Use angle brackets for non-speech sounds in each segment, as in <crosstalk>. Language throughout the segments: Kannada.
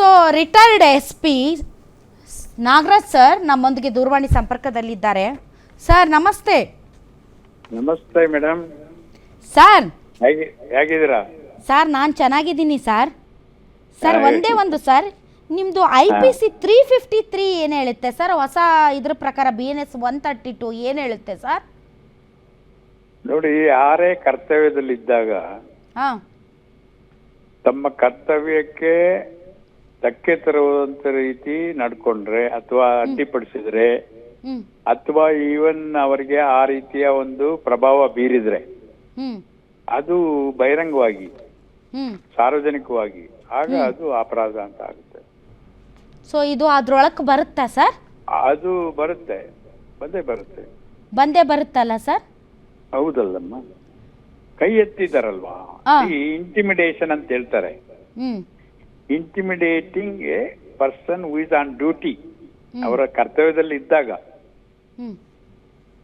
So retired S P Nagaraj sir ನಮ್ಮೊಂದಿಗೆ ದೂರವಾಣಿ ಸಂಪರ್ಕದಲ್ಲಿದ್ದಾರೆ. ಸರ್ ನಮಸ್ತೆ. ನಮಸ್ತೆ ಮೇಡಮ್ ಸರ್ ಹೇಗೆ ಹೇಗಿದ್ದೀರಾ? ಸರ್ ನಾನು ಚೆನ್ನಾಗಿದ್ದೀನಿ ಸರ್ ಸರ್ ಒಂದೇ ಒಂದು ಸರ್ ನಿಮ್ಮದು I P C three fifty three ಏನು ಹೇಳುತ್ತೆ? ಸರ್ ಹೊಸ ಇದ್ರ ಪ್ರಕಾರ B N S one thirty two ಏನು ಹೇಳುತ್ತೆ ಸರ್ ನೋಡಿ ಯಾರೇ ಕರ್ತವ್ಯದಲ್ಲಿದ್ದಾಗ ಹಾಂ. ತಮ್ಮ ಕರ್ತವ್ಯಕ್ಕೆ ಧಕ್ಕೆ ತರುವಂತ ರೀತಿ ನಡ್ಕೊಂಡ್ರೆ ಅಥವಾ ಅಡ್ಡಿಪಡಿಸಿದ್ರೆ ಅಥವಾ ಈವನ್ ಅವರಿಗೆ ಆ ರೀತಿಯ ಒಂದು ಪ್ರಭಾವ ಬೀರಿದ್ರೆ ಅದು ಬಹಿರಂಗವಾಗಿ ಸಾರ್ವಜನಿಕವಾಗಿ ಆಗ ಅದು ಅಪರಾಧ ಅಂತ ಆಗುತ್ತೆ. ಸೊ ಇದು ಅದ್ರೊಳಕ್ಕೆ ಬರುತ್ತಾ ಸರ್? ಅದು ಬರುತ್ತೆ ಬಂದೇ ಬರುತ್ತೆ. ಬಂದೇ ಬರುತ್ತಲ್ಲ ಸರ್? ಹೌದಲ್ಲಮ್ಮ. ಕೈ ಎತ್ತಿದಾರಲ್ವಾ. ಇಂಟಿಮಿಡೇಷನ್ ಅಂತ ಹೇಳ್ತಾರೆ. Intimidating a person who is on duty ಅವರ ಕರ್ತವ್ಯದಲ್ಲಿ ಇದ್ದಾಗ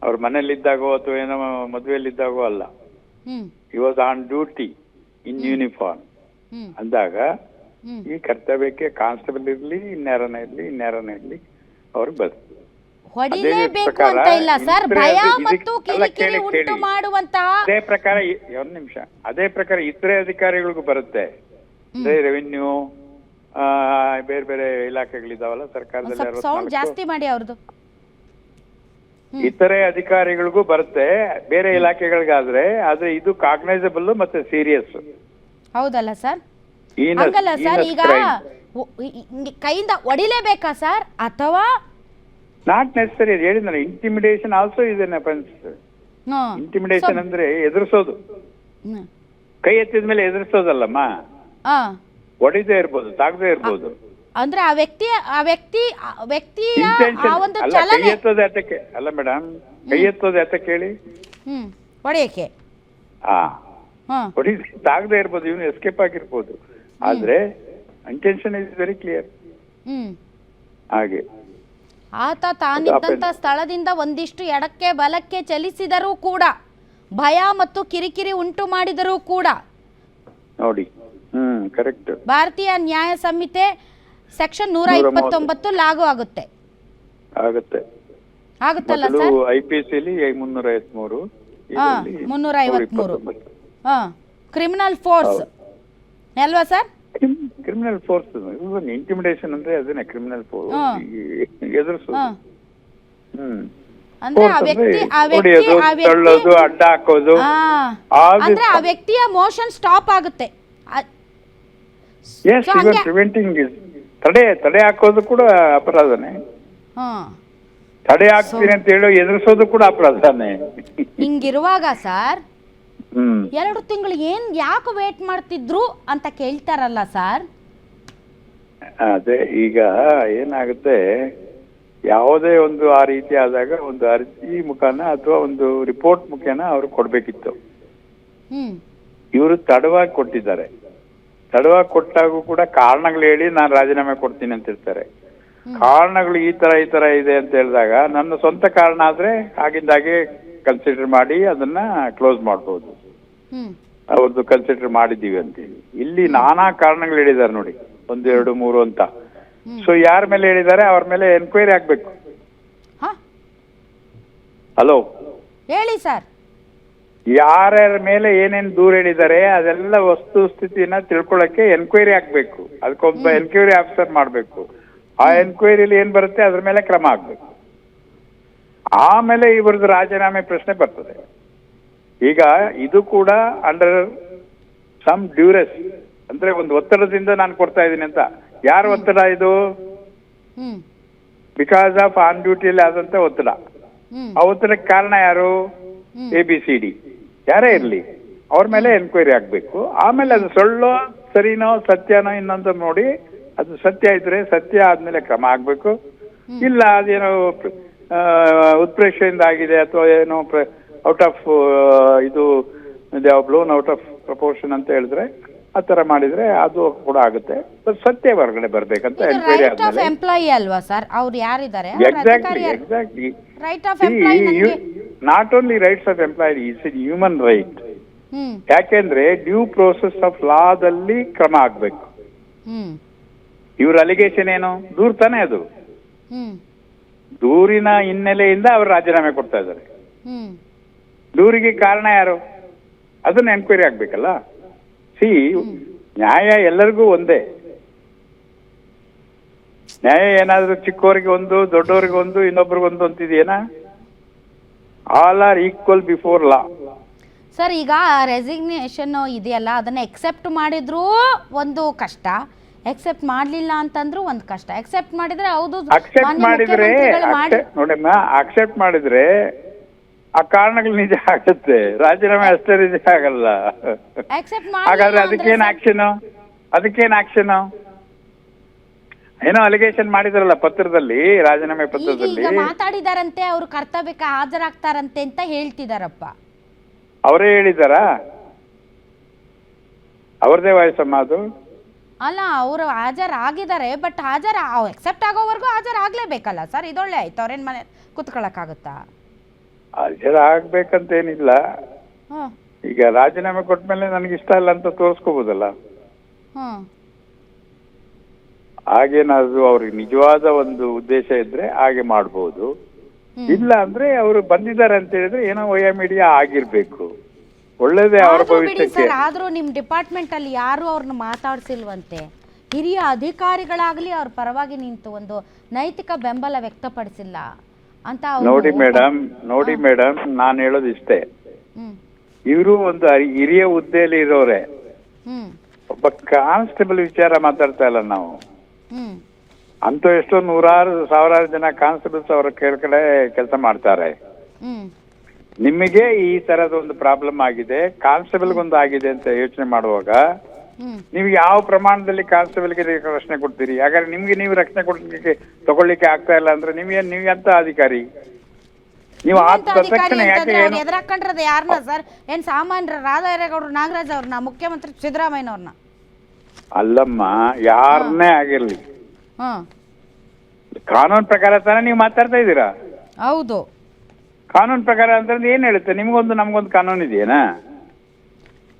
ಅವ್ರ ಮನೇಲಿದ್ದಾಗೋ ಅಥವಾ ಏನೋ ಮದುವೆಯಲ್ಲಿದ್ದಾಗೋ ಅಲ್ಲ. He was on duty in uniform ಅಂದಾಗ ಈ ಕರ್ತವ್ಯಕ್ಕೆ ಕಾನ್ಸ್ಟೇಬಲ್ ಇರ್ಲಿ ಇನ್ಯಾರನ ಇರ್ಲಿ ಇನ್ಯಾರನ ಇರ್ಲಿ ಅವ್ರಿಗೆ ಬರ್ತದೆ ಹೊಡಿಲೇಬೇಕು ಪ್ರಕಾರ ಅಂತ ಇಲ್ಲ ಸರ್. ಇಂದ್ರೆ ಭಯ ಅದು ಮತ್ತು ಇದಕ್ಕೆ- ಅಲ್ಲ, ಕಿರಿಕಿರಿ ಕೇಳಿ, ಉಂಟು ಕೇಳಿ. ಮಾಡುವಂತಹ ಅದೇ ಪ್ರಕಾರ ಒಂದ್ ನಿಮಿಷ. ಅದೇ ಪ್ರಕಾರ ಇತರೆ ಅಧಿಕಾರಿಗಳಿಗೂ ಬರುತ್ತೆ. ಅಂದ್ರೆ ರೆವಿನ್ಯೂ ಬೇರೆ ಬೇರೆ ಇಲಾಖೆಗಳಿದಾವಲ್ಲ ಸರ್ಕಾರದಲ್ಲಿ ಸೌಂಡ್ ಜಾಸ್ತಿ ಮಾಡಿ ಅವ್ರದ್ದು ಇತರೆ ಅಧಿಕಾರಿಗಳಿಗೂ ಬರುತ್ತೆ ಬೇರೆ ಇಲಾಖೆಗಳಿಗಾದ್ರೆ ಆದ್ರೆ ಇದು ಕಾಗ್ನೈಸಬಲ್ ಮತ್ತೆ ಸೀರಿಯಸ್ ಹೌದಲ್ಲ ಸರ್? ಹಂಗಲ್ಲ ಸರ್ ಈಗ ಕೈಯಿಂದ ಒಡಿಲೇಬೇಕಾ ಸರ್? ಅಥವಾ? ನಾಟ್ ನೆಸರಿ ಹೇಳಿದ್ನಲ್ಲ ಇಂಟಿಮಿಡೇಷನ್ ಆಲ್ಸೋ ಇದೆ. ಇಂಟಿಮಿಡೇಷನ್ ಅಂದ್ರೆ ಎದುರಿಸೋದು. ಕೈ ಎತ್ತಿದ ಮೇಲೆ ಎದುರಿಸೋದಲ್ಲಮ್ಮ. ಆ, ಹೊಡಿದೇ ಇರ್ಬೋದು ತಾಗದೇ ಇರ್ಬೋದು. ಅಂದ್ರೆ ಆ ವ್ಯಕ್ತಿ ಆ ವ್ಯಕ್ತಿ ಆ ವ್ಯಕ್ತಿಯ ಆ ಇಂಟೆನ್ಷನ್ ಒಂದು ಅಲ್ಲ ಕೈ ಚಲನೆ ಎತ್ತೋದು ಯಾತಕ್ಕೆ ಅಲ್ಲ ಮೇಡಮ್ ಕೈ ಎತ್ತೋದು ಯಾತಕ್ಕೆ ಹೇಳಿ ಹ್ಮ್. ಹೊಡೆಯಕ್ಕೆ ಹಾ. ಹ್ಮ್ ಹೊಡಿ ತಾಗದೇ ಇರ್ಬೋದು ಇವನು ಎಸ್ಕೇಪ್ ಆಗಿರ್ಬೋದು. ಆದ್ರೆ intention is very clear hmm. ಹಾಗೆ. ಆತ ತಾನಿದ್ದಂಥ ಸ್ಥಳದಿಂದ ಒಂದಿಷ್ಟು ಎಡಕ್ಕೆ ಬಲಕ್ಕೆ ಚಲಿಸಿದರೂ ಕೂಡ ಭಯ ಮತ್ತು ಕಿರಿಕಿರಿ ಉಂಟು ಮಾಡಿದರೂ ಕೂಡ ನೋಡಿ ಹ್ಮ್ ಕರೆಕ್ಟ್ ಭಾರತೀಯ ನ್ಯಾಯ ಸಂಹಿತೆ ಸೆಕ್ಷನ್ ನೂರ ಇಪ್ಪತ್ತೊಂಬತ್ತು ಲಾಗು ಆಗುತ್ತೆ. ಆಗುತ್ತೆ ಆಗುತ್ತಲ್ಲ ಸರ್? ಐ ಪಿ ಸಿ ಅಲ್ಲಿ ಮುನ್ನೂರ ಐವತ್ಮೂರು ಹಾ, ಮುನ್ನೂರ ಐವತ್ಮೂರು. ಹಾ ಕ್ರಿಮಿನಲ್ ಫೋರ್ಸ್ ಅಲ್ವಾ ಸರ್? ಕ್ರಿಮಿನಲ್ ಫೋರ್ಸ್ ಇಂಟಿಮಿಡೇಷನ್ ಅಂದ್ರೆ ಅದನ್ನ ಕ್ರಿಮಿನಲ್ ಫೋರ್ಸ್. ಎದುರಿಸೋದು. ಹ್ಮ್. ಅಂದ್ರೆ ಆ ವ್ಯಕ್ತಿ ಆ ವ್ಯಕ್ತಿ ಆ ವ್ಯಕ್ತಿ ಅಡ್ಡ ಹಾಕೋದು. ಆ, ಅಂದ್ರೆ ಆ ವ್ಯಕ್ತಿಯ ಮೋಷನ್ ಸ್ಟಾಪ್ ಆಗುತ್ತೆ. ಎಸ್ So ಹಂಗೆ- ಪ್ರಿವೆಂಟಿಂಗ್ ತಡೆ ತಡೆ ಹಾಕೋದು ಕೂಡ ಅಪರಾಧನೇ. ಹಾ. ತಡೆ ಹಾಕ್ತೀನಿ ಅಂತ ಹೇಳಿ ಎದುರಿಸೋದು ಕೂಡ ಅಪರಾಧನೇ. ಹಿಂಗಿರುವಾಗ ಸರ್ ಹ್ಮ್. ಎರಡು ತಿಂಗಳು ಏನ್ ಯಾಕೆ ವೇಟ್ ಮಾಡ್ತಿದ್ರು ಅಂತ ಕೇಳ್ತಾರಲ್ಲ ಸರ್? ಅದೇ ಈಗ ಏನಾಗುತ್ತೆ ಯಾವುದೇ ಒಂದು ಆ ರೀತಿ ಆದಾಗ ಒಂದು ಅರ್ಜಿ ಮುಖಾನ ಅಥವಾ ಒಂದು ರಿಪೋರ್ಟ್ ಮುಖೇನ ಅವ್ರು ಕೊಡ್ಬೇಕಿತ್ತು. ಹ್ಮ್. ಇವರು ತಡವಾಗಿ ಕೊಟ್ಟಿದ್ದಾರೆ. ತಡವಾಗಿ ಕೊಟ್ಟಾಗೂ ಕೂಡ ಕಾರಣಗಳು ಹೇಳಿ ನಾನು ರಾಜೀನಾಮೆ ಕೊಡ್ತೀನಿ ಅಂತ ಇರ್ತಾರೆ ಕಾರಣಗಳು ಈ ತರ ಈ ತರ ಇದೆ ಅಂತ ಹೇಳಿದಾಗ ನನ್ನ ಸ್ವಂತ ಕಾರಣ ಆದ್ರೆ ಆಗಿಂದಾಗೆ ಕನ್ಸಿಡರ್ ಮಾಡಿ ಅದನ್ನ ಕ್ಲೋಸ್ ಮಾಡ್ಬೋದು. ಅವ್ರದ್ದು ಕನ್ಸಿಡರ್ ಮಾಡಿದ್ದೀವಿ ಅಂತೇಳಿ ಇಲ್ಲಿ ನಾನಾ ಕಾರಣಗಳು ಹೇಳಿದ್ದಾರೆ ನೋಡಿ. ಒಂದೆರಡು ಎರಡು ಮೂರು ಅಂತ. ಸೊ ಯಾರ ಮೇಲೆ ಹೇಳಿದ್ದಾರೆ? ಅವ್ರ ಮೇಲೆ ಎನ್ಕ್ವೈರಿ ಆಗ್ಬೇಕು. ಹಾ. ಹಲೋ ಹೇಳಿ ಸರ್. ಯಾರ್ಯಾರ ಮೇಲೆ ಏನೇನ್ ದೂರ ಹೇಳಿದ್ದಾರೆ ಅದೆಲ್ಲ ವಸ್ತು ಸ್ಥಿತಿನ ತಿಳ್ಕೊಳಕ್ಕೆ ಎನ್ಕ್ವೈರಿ ಆಗ್ಬೇಕು. ಅದಕ್ಕೊಬ್ಬ ಎನ್ಕ್ವೈರಿ ಆಫೀಸರ್ ಮಾಡ್ಬೇಕು. ಆ ಎನ್ಕ್ವೈರಿಲಿ ಏನ್ ಬರುತ್ತೆ ಅದ್ರ ಮೇಲೆ ಕ್ರಮ ಆಗ್ಬೇಕು. ಆಮೇಲೆ ಇವ್ರದ್ದು ರಾಜೀನಾಮೆ ಪ್ರಶ್ನೆ ಬರ್ತದೆ. ಈಗ ಇದು ಕೂಡ ಅಂಡರ್ ಸಮ್ ಡ್ಯೂರೆಸ್ ಅಂದ್ರೆ ಒಂದು ಒತ್ತಡದಿಂದ ನಾನು ಕೊಡ್ತಾ ಇದ್ದೀನಿ ಅಂತ. ಯಾರ ಒತ್ತಡ ಇದು? ಬಿಕಾಸ್ ಆಫ್ ಆನ್ ಡ್ಯೂಟಿಯಲ್ಲಿ ಆದಂತ ಒತ್ತಡ. ಆ ಒತ್ತಡಕ್ಕೆ ಕಾರಣ ಯಾರು? ಎ ಬಿ ಸಿ ಡಿ ಯಾರೇ ಇರ್ಲಿ ಅವ್ರ ಮೇಲೆ ಎನ್ಕ್ವೈರಿ ಆಗ್ಬೇಕು. ಆಮೇಲೆ ಅದು ಸುಳ್ಳು ಸರಿನೋ ಸತ್ಯನೋ ಇನ್ನೊಂದು ನೋಡಿ ಅದು ಸತ್ಯ ಇದ್ರೆ ಸತ್ಯ ಆದ್ಮೇಲೆ ಕ್ರಮ ಆಗ್ಬೇಕು. ಇಲ್ಲ ಅದೇನೋ ಉತ್ಪ್ರೇಕ್ಷೆಯಿಂದ ಆಗಿದೆ ಅಥವಾ ಏನೋ ಔಟ್ ಆಫ್ ಇದು ಬ್ಲೋನ್ ಔಟ್ ಆಫ್ ಪ್ರಪೋರ್ಷನ್ ಅಂತ ಹೇಳಿದ್ರೆ ಆ ತರ ಮಾಡಿದ್ರೆ ಅದು ಕೂಡ ಆಗುತ್ತೆ. ಬಟ್ ಸತ್ಯ ಹೊರಗಡೆ ಬರ್ಬೇಕಂತ ಎನ್ಕ್ವೈರಿ ಆದ್ಮೇಲೆ. ಎಂಪ್ಲಾಯಿ ಅಲ್ವಾ ಸರ್? ಅವ್ರು ಯಾರಿದ್ದಾರೆ? Exactly exactly not only rights of employee is in human right ಯಾಕೆಂದ್ರೆ ಡ್ಯೂ ಪ್ರೋಸೆಸ್ ಆಫ್ ಲಾದಲ್ಲಿ ಕ್ರಮ ಆಗ್ಬೇಕು. ಇವ್ರ ಅಲಿಗೇಷನ್ ಏನು? ದೂರ್ ತಾನೇ ಅದು. ದೂರಿನ ಹಿನ್ನೆಲೆಯಿಂದ ಅವರು ರಾಜೀನಾಮೆ ಕೊಡ್ತಾ ಇದ್ದಾರೆ. ದೂರಿಗೆ ಕಾರಣ ಯಾರು? ಅದನ್ನ ಎನ್ಕ್ವೈರಿ ಆಗ್ಬೇಕಲ್ಲ. ಸಿ ನ್ಯಾಯ ಎಲ್ಲರಿಗೂ ಒಂದೇ. ನ್ಯಾಯ ಏನಾದ್ರೂ ಚಿಕ್ಕವರಿಗೆ ಒಂದು ದೊಡ್ಡವರಿಗೆ ಒಂದು ಇನ್ನೊಬ್ರಿಗೆ ಒಂದು ಅಂತಿದೆಯೇನಾ? All are equal before law sir ಈಗ ರೆಸಿಗ್ನೇಷನ್ ಇದೆಯಲ್ಲ ಅದನ್ನ ಎಕ್ಸೆಪ್ಟ್ ಮಾಡಿದ್ರೂ ಒಂದು ಕಷ್ಟ ಎಕ್ಸೆಪ್ಟ್ ಮಾಡಲಿಲ್ಲ ಅಂತಂದ್ರೂ ಒಂದು ಕಷ್ಟ. ಎಕ್ಸೆಪ್ಟ್ ಮಾಡಿದ್ರೆ ಹೌದು ಅಕ್ಸೆಪ್ಟ್ ಮಾನ್ಯ ಮಾಡಿದ್ರೆ ಮುಖ್ಯಮಂತ್ರಿಗಳು ಮಾಡಿ. ನೋಡಮ್ಮ ಅಕ್ಸೆಪ್ಟ್ ಮಾಡಿದ್ರೆ ಆ ಕಾರಣಗಳು ನಿಜ ಆಗುತ್ತೆ. ರಾಜೀನಾಮೆ ಅಷ್ಟೇ ನಿಜ ಆಗಲ್ಲ. ಎಕ್ಸೆಪ್ಟ್ ಹಾಗಾದ್ರೆ ಅದಕ್ಕೇನ್ ಆಕ್ಷನ್ ಅದಕ್ಕೇನ್ ಆಕ್ಷನ್ ಏನೋ ಅಲಿಗೇಷನ್ ಮಾಡಿದ್ರಲ್ಲ ಪತ್ರದಲ್ಲಿ ರಾಜೀನಾಮೆ ಈಗ ಪತ್ರದಲ್ಲಿ. ಈಗ ಮಾತಾಡಿದಾರಂತೆ ಅವರು ಕರ್ತವ್ಯಕ್ಕೆ ಹಾಜರಾಗ್ತಾರಂತೆ ಅಂತ ಹೇಳ್ತಿದಾರಪ್ಪ. ಅವರೇ ಹೇಳಿದಾರ? ಅವ್ರದೇ ವಾಯ್ಸಮ್ಮ ಅದು? ಅಲ್ಲ ಅವರು ಹಾಜರಾಗಿದ್ದಾರೆ ಬಟ್ ಹಾಜರ ಎಕ್ಸೆಪ್ಟ್ ಆಗೋವರೆಗೂ ಹಾಜರಾಗ್ಲೇಬೇಕಲ್ಲ ಸರ್ ಇದೊಳ್ಳೆ ಆಯ್ತು ಅವ್ರೇನ್ ಮನೆ ಕುತ್ಕೊಳಕ್ಕಾಗುತ್ತಾ? ಹಾಜರ ಆಗ್ಬೇಕಂತೇನಿಲ್ಲ ಹ್ಮ್. ಈಗ ರಾಜೀನಾಮೆ ಕೊಟ್ಮೇಲೆ ನನಗೆ ಇಷ್ಟ ಇಲ್ಲ ಅಂತ ತೋರಿಸ್ಕೋಬೋದಲ್ಲ? ಹ್ಮ್. ಹಾಗೇನಾದ್ರು ಅವ್ರಿಗೆ ನಿಜವಾದ ಒಂದು ಉದ್ದೇಶ ಇದ್ರೆ ಹಾಗೆ ಮಾಡ್ಬೋದು. ಇಲ್ಲ ಅಂದ್ರೆ ಅವರು ಬಂದಿದ್ದಾರೆ ಅಂತ ಹೇಳಿದ್ರೆ ಏನೋ ವಯ ಮೀಡಿಯಾ ಆಗಿರ್ಬೇಕು. ಒಳ್ಳೇದೇ ಅವರ ಭವಿಷ್ಯಕ್ಕೆ. ಆದ್ರೂ ನಿಮ್ ಡಿಪಾರ್ಟ್ಮೆಂಟ್ ಅಲ್ಲಿ ಯಾರು ಅವ್ರನ್ನ ಮಾತಾಡ್ಸಿಲ್ವಂತೆ. ಹಿರಿಯ ಅಧಿಕಾರಿಗಳಾಗ್ಲಿ ಅವ್ರ ಪರವಾಗಿ ನಿಂತು ಒಂದು ನೈತಿಕ ಬೆಂಬಲ ವ್ಯಕ್ತಪಡಿಸಿಲ್ಲ. ಅಂತ ಅವ್ರು- ನೋಡಿ ಮೇಡಮ್ ನೋಡಿ ಮೇಡಮ್ ನಾನು ಹೇಳೋದು ಇಷ್ಟೇ. ಹ್ಮ್. ಇವರು ಒಂದು ಹಿರಿಯ ಹುದ್ದೆಯಲ್ಲಿ ಇರೋರೆ. ಹ್ಮ್. ಒಬ್ಬ ಕಾನ್ಸ್ಟೇಬಲ್ ವಿಚಾರ ಮಾತಾಡ್ತಾ ಇಲ್ಲ ನಾವು. ಅಂತ ಎಷ್ಟೋ ನೂರಾರು ಸಾವಿರಾರು ಜನ ಕಾನ್ಸ್ಟೇಬಲ್ಸ್ ಅವರ ಕೆಳಗಡೆ ಕೆಲಸ ಮಾಡ್ತಾರೆ. ನಿಮಗೆ ಈ ತರದ ಒಂದು ಪ್ರಾಬ್ಲಮ್ ಆಗಿದೆ ಕಾನ್ಸ್ಟೇಬಲ್ ಒಂದು ಆಗಿದೆ ಅಂತ ಯೋಚನೆ ಮಾಡುವಾಗ ನೀವು ಯಾವ ಪ್ರಮಾಣದಲ್ಲಿ ಕಾನ್ಸ್ಟೇಬಲ್ಗೆ ರಕ್ಷಣೆ ಕೊಡ್ತೀರಿ? ಹಾಗಾದ್ರೆ ನಿಮ್ಗೆ ನೀವು ರಕ್ಷಣೆ ಕೊಡ್ಲಿಕ್ಕೆ ತಗೊಳ್ಳಿಕ್ಕೆ ಆಗ್ತಾ ಇಲ್ಲ ಅಂದ್ರೆ ನೀವೇನ್ ನೀವ್ ಎಂತ ಅಧಿಕಾರಿ? ನೀವು ಯಾಕೆ ಅಂತಂದ್ರೆ ಅವ್ರು ಯಾರನ್ನ ಸರ್? ಏನ್ ಸಾಮಾನ್ಯ ರಾಧಾರೇಗೌಡರು ನಾಗರಾಜ್ ಅವ್ರನ್ನ ಮುಖ್ಯಮಂತ್ರಿ ಸಿದ್ದರಾಮಯ್ಯನವ್ರನ್ನ. ಅಲ್ಲಮ್ಮ ಯಾರನ್ನೇ ಆಗಿರ್ಲಿ. ಹ್ಮ್ ಕಾನೂನು ಪ್ರಕಾರ ತಾನೇ ನೀವು ಮಾತಾಡ್ತಾ ಇದ್ದೀರಾ? ಹೌದು. ಕಾನೂನು ಪ್ರಕಾರ ಅಂತಂದ್ರೆ ಏನ್ ಹೇಳುತ್ತೆ? ನಿಮ್ಗೊಂದು ನಮ್ಗೊಂದು ಕಾನೂನು ಇದೆಯೇನಾ?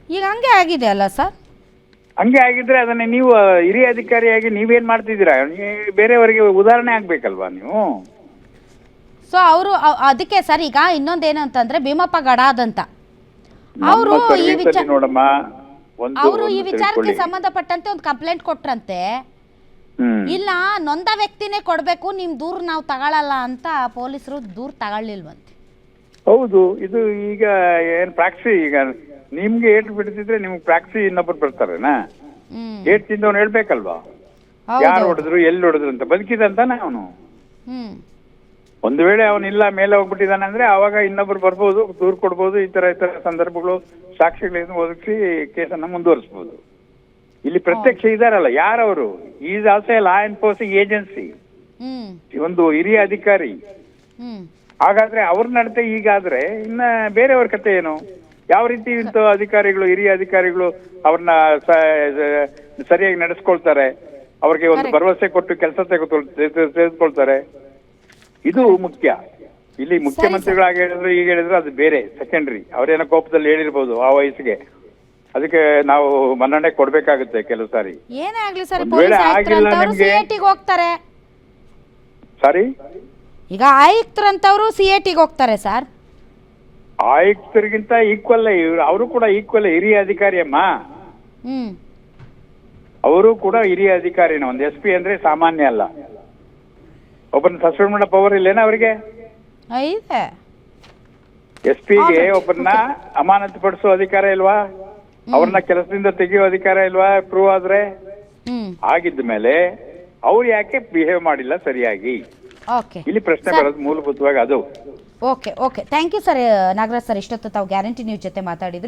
ಈಗ ಹಂಗೆ ಆಗಿದೆ ಅಲ್ಲ ಸರ್? ಹಂಗೆ ಆಗಿದ್ರೆ ಅದನ್ನ ನೀವು ಹಿರಿಯ ಅಧಿಕಾರಿಯಾಗಿ ನೀವೇನ್ ಮಾಡ್ತಿದ್ದೀರಾ? ಬೇರೆಯವರಿಗೆ ಉದಾಹರಣೆ ಆಗ್ಬೇಕಲ್ವಾ ನೀವು? ಸೊ ಅವರು ಅದಕ್ಕೆ ಸರ್ ಈಗ ಇನ್ನೊಂದೇನು ಅಂತಂದ್ರೆ ಭೀಮಪ್ಪ ಗಡಾದಂತ. ಅವರು ಈ ವಿಚಾರ ನೋಡಮ್ಮ. ಅವರು ಈ ವಿಚಾರಕ್ಕೆ. ಸಂಬಂಧಪಟ್ಟಂತೆ ಒಂದು ಕಂಪ್ಲೇಂಟ್ ಕೊಟ್ರಂತೆ. ಇಲ್ಲ ನೊಂದ ವ್ಯಕ್ತಿನೇ ಕೊಡಬೇಕು ನಿಮ್ ದೂರ್ ನಾವು ತಗೊಳಲ್ಲ ಅಂತ ಪೊಲೀಸರು ದೂರ್ ತಗೊಳ್ಳಿಲ್ವಂತೆ. ಹೌದು ಇದು ಈಗ ಏನ್ ಪ್ರಾಕ್ಸಿ ಈಗ ನಿಮ್ಗೆ ಏಟ್ ಬಿಡ್ತಿದ್ರೆ ನಿಮ್ಗೆ ಪ್ರಾಕ್ಸಿ ಇನ್ನೊಬ್ರು ಬರ್ತಾರೇನಾ ಏಟ್ ತಿಂದವನು ಹೇಳ್ಬೇಕಲ್ವಾ? ಯಾರು ಹೊಡೆದ್ರು ಎಲ್ಲಿ ಹೊಡೆದ್ರು ಅಂತ ಬದುಕಿದಂತಾನೆ ಅವನು. ಒಂದು ವೇಳೆ ಅವನಿಲ್ಲ ಮೇಲೆ ಹೋಗ್ಬಿಟ್ಟಿದ್ದಾನೆ ಅಂದ್ರೆ ಅವಾಗ ಇನ್ನೊಬ್ರು ಬರ್ಬೋದು ದೂರ್ ಕೊಡ್ಬೋದು ಈ ತರ ಈ ತರ ಸಂದರ್ಭಗಳು ಸಾಕ್ಷಿಗಳನ್ನು ಒದಗಿಸಿ ಕೇಸನ್ನ ಮುಂದುವರಿಸಬಹುದು ಇಲ್ಲಿ ಪ್ರತ್ಯಕ್ಷ ಇದಾರಲ್ಲ ಯಾರವರು? Is also a law enforcing agency ಒಂದು ಹಿರಿಯ ಅಧಿಕಾರಿ. ಹಾಗಾದ್ರೆ ಅವ್ರ ನಡತೆ ಈಗಾದ್ರೆ ಇನ್ನ ಬೇರೆಯವ್ರ ಕತೆ ಏನು? ಯಾವ ರೀತಿ ಇಂಥ <laughs> ಅಧಿಕಾರಿಗಳು ಹಿರಿಯ ಅಧಿಕಾರಿಗಳು ಅವ್ರನ್ನ ಸರಿಯಾಗಿ ನಡೆಸ್ಕೊಳ್ತಾರೆ? ಅವ್ರಿಗೆ ಒಂದು. ಭರವಸೆ ಕೊಟ್ಟು ಕೆಲಸ ತೆಗೆದುಕೊಳ್ತಾರೆ? ಇದು ಮುಖ್ಯ. ಇಲ್ಲಿ ಮುಖ್ಯಮಂತ್ರಿಗಳಾಗಿ ಹೇಳಿದ್ರು ಈಗ ಹೇಳಿದ್ರು ಅದು ಬೇರೆ ಸೆಕೆಂಡ್ರಿ ಅವರೇನೋ ಕೋಪದಲ್ಲಿ ಹೇಳಿರ್ಬೋದು ಆ ವಯಸ್ಸಿಗೆ. ಅದಕ್ಕೆ ನಾವು ಮನ್ನಣೆ ಕೊಡ್ಬೇಕಾಗುತ್ತೆ ಕೆಲವು ಸಾರಿ. ಏನೇ ಆಗ್ಲಿ ಸರ್ ಒಂದ್ ವೇಳೆ ಆಗಿಲ್ಲ ನಿಮ್ಗೆ- ಹೋಗ್ತಾರೆ. ಸಾರಿ? ಈಗ ಆಯುಕ್ತರಂತವ್ರು ಸಿಎಟಿಗೆ ಹೋಗ್ತಾರೆ ಸರ್. ಆಯುಕ್ತರಿಗಿಂತ ಈಕ್ವಲ್ ಇವ್ರು ಅವರು ಕೂಡ ಈಕ್ವಲ್ ಹಿರಿಯ ಅಧಿಕಾರಿ ಅಮ್ಮ. ಹ್ಮ್. ಅವರು ಕೂಡ ಹಿರಿಯ ಅಧಿಕಾರಿನ ಒಂದು ಎಸ್ ಪಿ ಅಂದ್ರೆ ಸಾಮಾನ್ಯ ಅಲ್ಲ. ಒಬ್ಬರನ್ನ ಸಸ್ಪೆಂಡ್ ಮಾಡೋ ಪವರ್ ಇಲ್ಲೇನ ಅವರಿಗೆ? ಐದೆ ಎಸ್ ಪಿಗೆ ಗೆ ಒಬ್ಬರನ್ನ ಅಮಾನತು ಪಡಿಸೋ ಅಧಿಕಾರ ಇಲ್ವಾ? ಅವ್ರನ್ನ ಕೆಲಸದಿಂದ ತೆಗೆಯೋ ಅಧಿಕಾರ ಇಲ್ವಾ? ಪ್ರೂವ್ ಆದ್ರೆ? ಆಗಿದ್ದ ಮೇಲೆ ಅವ್ರು ಯಾಕೆ ಬಿಹೇವ್ ಮಾಡಿಲ್ಲ ಸರಿಯಾಗಿ? ಓಕೆ ಇಲ್ಲಿ ಪ್ರಶ್ನೆ ಬರೋದು ಮೂಲಭೂತವಾಗಿ ಅದು. Okay okay thank you sir Nagaraj sir ಇಷ್ಟೊತ್ತು ತಾವು ಗ್ಯಾರಂಟಿ ನ್ಯೂಸ್ ಜೊತೆ ಮಾತಾಡಿದ್ರಿ.